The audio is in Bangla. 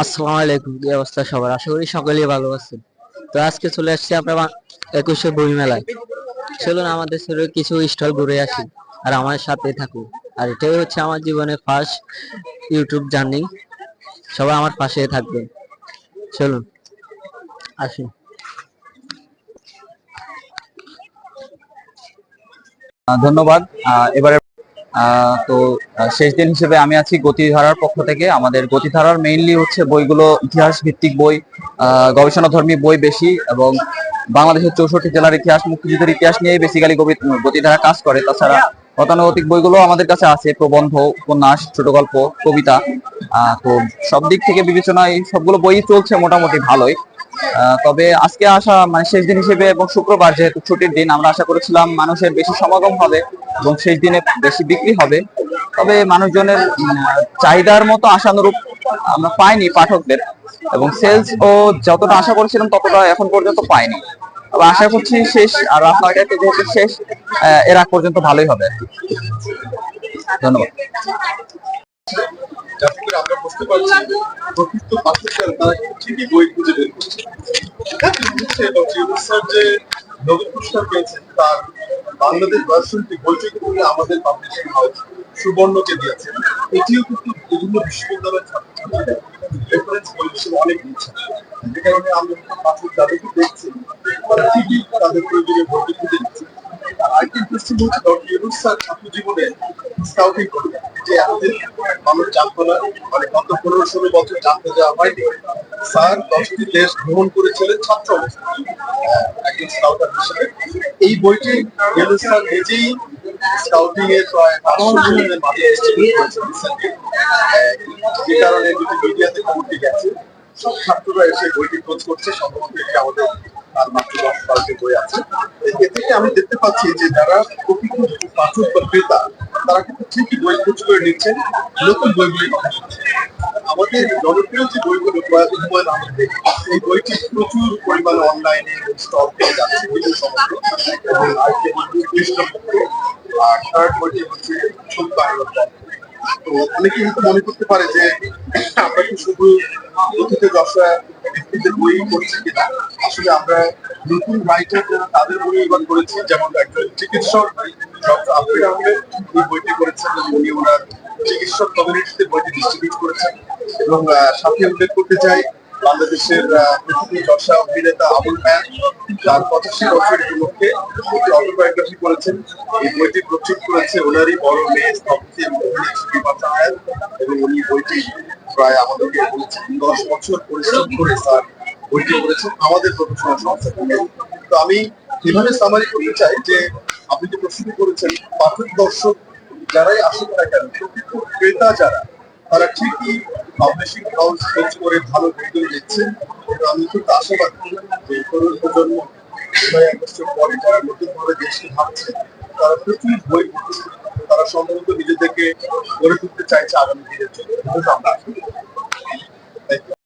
আসসালামু আলাইকুম, কি অবস্থা সবার? আশা করি সকলেই ভালো আছেন। তো আজকে চলে আসছি আমরা একুশে বই মেলায় চলুন, আমাদের ছেড়ে কিছু স্টল ঘুরে আসি আর আমার সাথে থাকুন। আর এটাই হচ্ছে আমার জীবনের ফার্স্ট ইউটিউব জার্নি সবাই আমার পাশে থাকবেন চলুন আসুন ধন্যবাদ। এবারে তো শেষ দিন হিসেবে আমি আছি গতিধারার পক্ষ থেকে। আমাদের গতিধারার মেইনলি হচ্ছে বইগুলো ইতিহাস ভিত্তিক বই গবেষণাধর্মী বই বেশি এবং বাংলাদেশের চৌষট্টি জেলার ইতিহাস, মুক্তিযুদ্ধের ইতিহাস নিয়ে বেসিক্যালি গতিধারা কাজ করে। তাছাড়া গতানুগতিক বইগুলো আমাদের কাছে আছে, প্রবন্ধ, উপন্যাস, ছোট গল্প, কবিতা। তো সব দিক থেকে বিবেচনায় সবগুলো বই চলছে মোটামুটি ভালোই। তবে আজকে আসা মানে শেষ দিন হিসেবে এবং শুক্রবার যেহেতু ছুটির দিন, আমরা আশা করেছিলাম মানুষের বেশি সমাগম হবে। এবং শেষ দিনে বেশি বিক্রি হবে। তবে মানুষজনের চাহিদার মতো আশানুরূপ আমরা পাইনি পাঠকদের এবং সেলস ও যতটা আশা করেছিলাম ততটা এখন পর্যন্ত পাইনি। তবে আশা করছি শেষ আর রাত নয়টাতে যেহেতু শেষ এর আগ পর্যন্ত ভালোই হবে। ধন্যবাদ। আমরা বুঝতে পারছি প্রকৃত পাঠকরা তারা ঠিকই বই খুঁজে বের করছে। এবং যে পুরস্কার পেয়েছেন তার বাংলাদেশ ভার্সনটি বইটি কিন্তু আমাদের পাবলিশিং হাউস সুবর্ণকে দিয়েছেন এটিও কিন্তু বিভিন্ন বিশ্ববিদ্যালয়ের ছাত্রছাত্রীদের রেফারেন্স বই হিসেবে অনেক নিচ্ছেন যে কারণে আমরা পাঠক যাদেরকে দেখছি ঠিকই তাদের প্রয়োজনীয় বইটি খুঁজে নিচ্ছে। আরেকটি ইন্টারেস্টিং হচ্ছে, ডক্টর ছাত্র জীবনে স্কাউটিং করতেন যে আমাদের মানুষ জানতো না। মানে গত পনেরো ষোলো বছর জানতে যাওয়া হয়নি। স্যার দশটি দেশ ভ্রমণ করেছিলেন ছাত্র একজন স্কাউটার হিসেবে। এই বইটি স্যার নিজেই স্কাউটিং এর। আহ, যে কারণে যদি মিডিয়াতে খবরটি গেছে। সব ছাত্ররা এসে বইটি খোঁজ করছে। সম্ভবত এটি আমাদের আর মাত্র বই আছে। এ থেকে আমি দেখতে পাচ্ছি যে যারা প্রকৃত পাঠক বা ক্রেতা তারা কিন্তু ঠিকই বই খোঁজ করে নিচ্ছেন নতুন বইগুলি আমাদের জনপ্রিয় যে বইগুলো হুমায়ুন আহমেদের এই বইটি প্রচুর পরিমাণে অনলাইনে স্টক পেয়ে যাচ্ছে আর থার্ড বইটি হচ্ছে তো অনেকে হয়তো মনে করতে পারে যে, আমরা কি শুধু অতীতে দশা ব্যক্তিদের বই করছি কিনা? আসলে আমরা নতুন রাইটার তাদের বই এবার করেছি, যেমন একজন চিকিৎসক ডক্টর আফরিন আহমেদ এই বইটি করেছেন উনি ওনার চিকিৎসক কমিউনিটিতে বইটি ডিস্ট্রিবিউট করেছেন। এবং সাথে উল্লেখ করতে চাই বাংলাদেশের দশা অভিনেতা আবুল ম্যান তার পঁচাশি বছর উপলক্ষে অটোবায়োগ্রাফি করেছেন। এই বইটি প্রস্তুত করেছে ওনারই বড় মেয়ে স্থপতি এবং উনি বইটি প্রায় আমাদেরকে বলেছেন দশ বছর পরিশ্রম করে স্যার বইটি করেছেন আমাদের প্রকাশনা সংস্থা তো আমি এভাবে সামারি করতে চাই যে আপনি যে প্রশ্নটি করেছেন, পাঠক দর্শক যারাই আসুক না কেন, প্রকৃত ক্রেতা যারা, তারা ঠিকই পাবলিশিং হাউস খোঁজ করে ভালো দিচ্ছেন আমি খুব যে তরুণ প্রজন্ম পরে যারা নতুন ভাবে দেশকে ভাবছে তারা প্রচুর বই তারা সম্ভবত নিজেদেরকে গড়ে তুলতে চাইছে আগামী দিনের জন্য। আমরা